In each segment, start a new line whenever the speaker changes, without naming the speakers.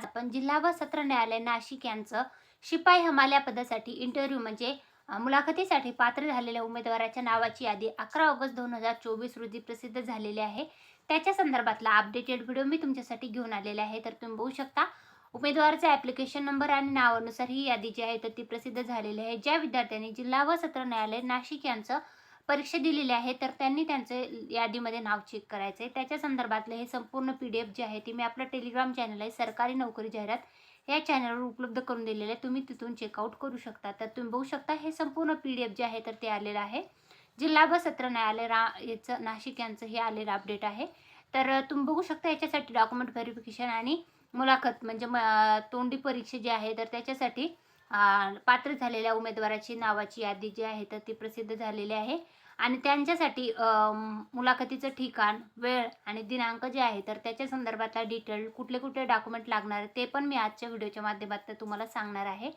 आज आपण जिल्हा व सत्र न्यायालय नाशिक यांचं शिपाई हमाल्या पदासाठी इंटरव्ह्यू म्हणजे मुलाखतीसाठी पात्र झालेल्या उमेदवाराच्या नावाची यादी अकरा ऑगस्ट दोन हजार चोवीस रोजी प्रसिद्ध झालेली आहे. त्याच्या संदर्भातला अपडेटेड व्हिडिओ मी तुमच्यासाठी घेऊन आलेला आहे. तर तुम्ही बघू शकता उमेदवाराचा ॲप्लिकेशन नंबर आणि नावानुसार ही यादी जी आहे तर ती प्रसिद्ध झालेली आहे. ज्या विद्यार्थ्यांनी जिल्हा व सत्र न्यायालय नाशिक यांचं परीक्षा दिलेली आहे तर त्यांनी त्यांचे यादीमध्ये नाव चेक करायचं आहे त्याच्या संदर्भातले हे संपूर्ण पी डी एफ जे आहे ती मी आपलं टेलिग्राम चॅनल आहे सरकारी नोकरी जाहिरात या चॅनलवर उपलब्ध करून दिलेलं आहे. तुम्ही तिथून चेकआउट करू शकता. तर तुम्ही बघू शकता हे संपूर्ण पी डी एफ जे आहे तर ते आलेलं आहे. जिल्हा व सत्र न्यायालय रा याचं नाशिक यांचं हे आलेलं अपडेट आहे. तर तुम्ही बघू शकता याच्यासाठी डॉक्युमेंट व्हेरिफिकेशन आणि मुलाखत म्हणजे म तोंडी परीक्षा जी आहे तर त्याच्यासाठी पात्र झालेल्या उमेदवाराची नावाची यादी जी आहे तर ती प्रसिद्ध झालेली आहे. आणि त्यांच्यासाठी मुलाखतीचं ठिकाण वेळ आणि दिनांक जे आहे तर त्याच्या संदर्भातला डिटेल कुठले कुठले डॉक्युमेंट लागणार ते पण मी आजच्या व्हिडिओच्या माध्यमातून तुम्हाला सांगणार आहे.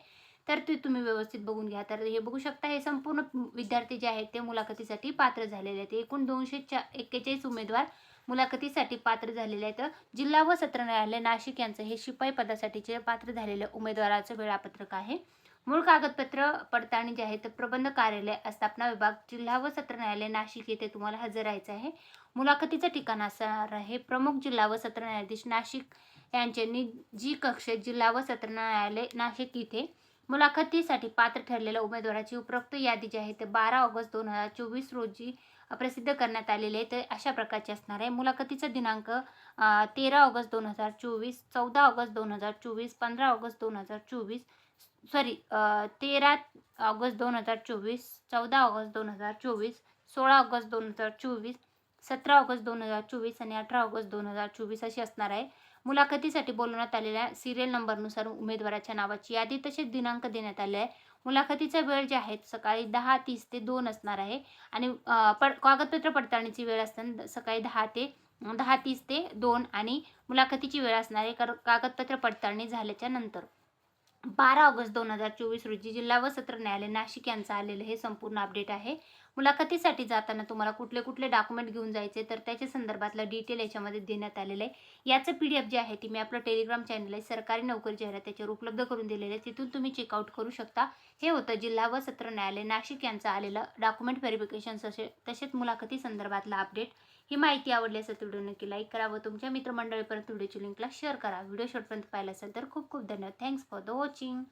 तर ते तुम्ही व्यवस्थित बघून घ्या. तर हे बघू शकता हे संपूर्ण विद्यार्थी जे आहेत ते मुलाखतीसाठी पात्र झालेले आहेत. एकूण दोनशे चा एक्केचाळीस उमेदवार मुलाखतीसाठी पात्र झालेले आहेत. जिल्हा व सत्र न्यायालय नाशिक यांचं हे शिपाई पदासाठीचे पात्र झालेल्या उमेदवाराचं वेळापत्रक आहे. मूळ कागदपत्र पडताळणी जे आहे तर प्रबंध कार्यालय स्थापना विभाग जिल्हा व सत्र न्यायालय नाशिक येथे तुम्हाला हजर राहायचं आहे. मुलाखतीचं ठिकाण असणार आहे प्रमुख जिल्हा व सत्र न्यायाधीश नाशिक यांचे निजी कक्षेत जिल्हा व सत्र न्यायालय नाशिक इथे. मुलाखतीसाठी पात्र ठरलेल्या उमेदवाराची उपरोक्त यादी जी आहे ते बारा ऑगस्ट दोन हजार चोवीस रोजी प्रसिद्ध करण्यात आलेले आहे. तर अशा प्रकारचे असणार आहे. मुलाखतीचा दिनांक तेरा ऑगस्ट दोन हजार चोवीस चौदा ऑगस्ट दोन हजार चोवीस पंधरा ऑगस्ट दोन हजार चोवीस सॉरी तेरा ऑगस्ट दोन हजार चोवीस चौदा ऑगस्ट दोन हजार चोवीस सोळा ऑगस्ट दोन हजार चोवीस सतरा ऑगस्ट दोन हजार चोवीस आणि अठरा ऑगस्ट दोन हजार चोवीस अशी असणार आहे. मुलाखतीसाठी बोलवण्यात आलेल्या सिरियल नंबरनुसार उमेदवाराच्या नावाची यादी तसेच दिनांक देण्यात आले आहे. मुलाखतीचा वेळ जे आहे सकाळी दहा तीस ते दोन असणार आहे. आणि पड कागदपत्र पडताळणीची वेळ असताना सकाळी दहा ते दहा तीस ते दोन आणि मुलाखतीची वेळ असणार आहे कर- कागदपत्र पडताळणी झाल्याच्यानंतर. बारा ऑगस्ट दोन हजार चोवीस रोजी जिल्हा व सत्र न्यायालय नाशिक यांचं आलेलं हे संपूर्ण अपडेट आहे. मुलाखतीसाठी जाताना तुम्हाला कुठले कुठले डॉक्युमेंट घेऊन जायचे तर त्याच्या संदर्भातलं डिटेल याच्यामध्ये देण्यात आलेलं आहे. याचं पी डी एफ जे आहे ती मी आपलं टेलिग्राम चॅनल आहे सरकारी नोकरी जाहिरात त्याच्यावर उपलब्ध करून दिलेलं आहे. तिथून तुम्ही चेकआउट करू शकता. हे होतं जिल्हा व सत्र न्यायालय नाशिक यांचं आलेलं डॉक्युमेंट व्हेरिफिकेशन तसे तसेच मुलाखती संदर्भातला अपडेट ही माहिती आवडली असेल व्हिडिओ नक्की लाईक करा व तुमच्या मित्रमंडळीपर्यंत व्हिडिओची लिंकला शेअर करा. व्हिडिओ शॉर्टपर्यंत पाहिला असेल तर खूप खूप धन्यवाद. Thanks for the watching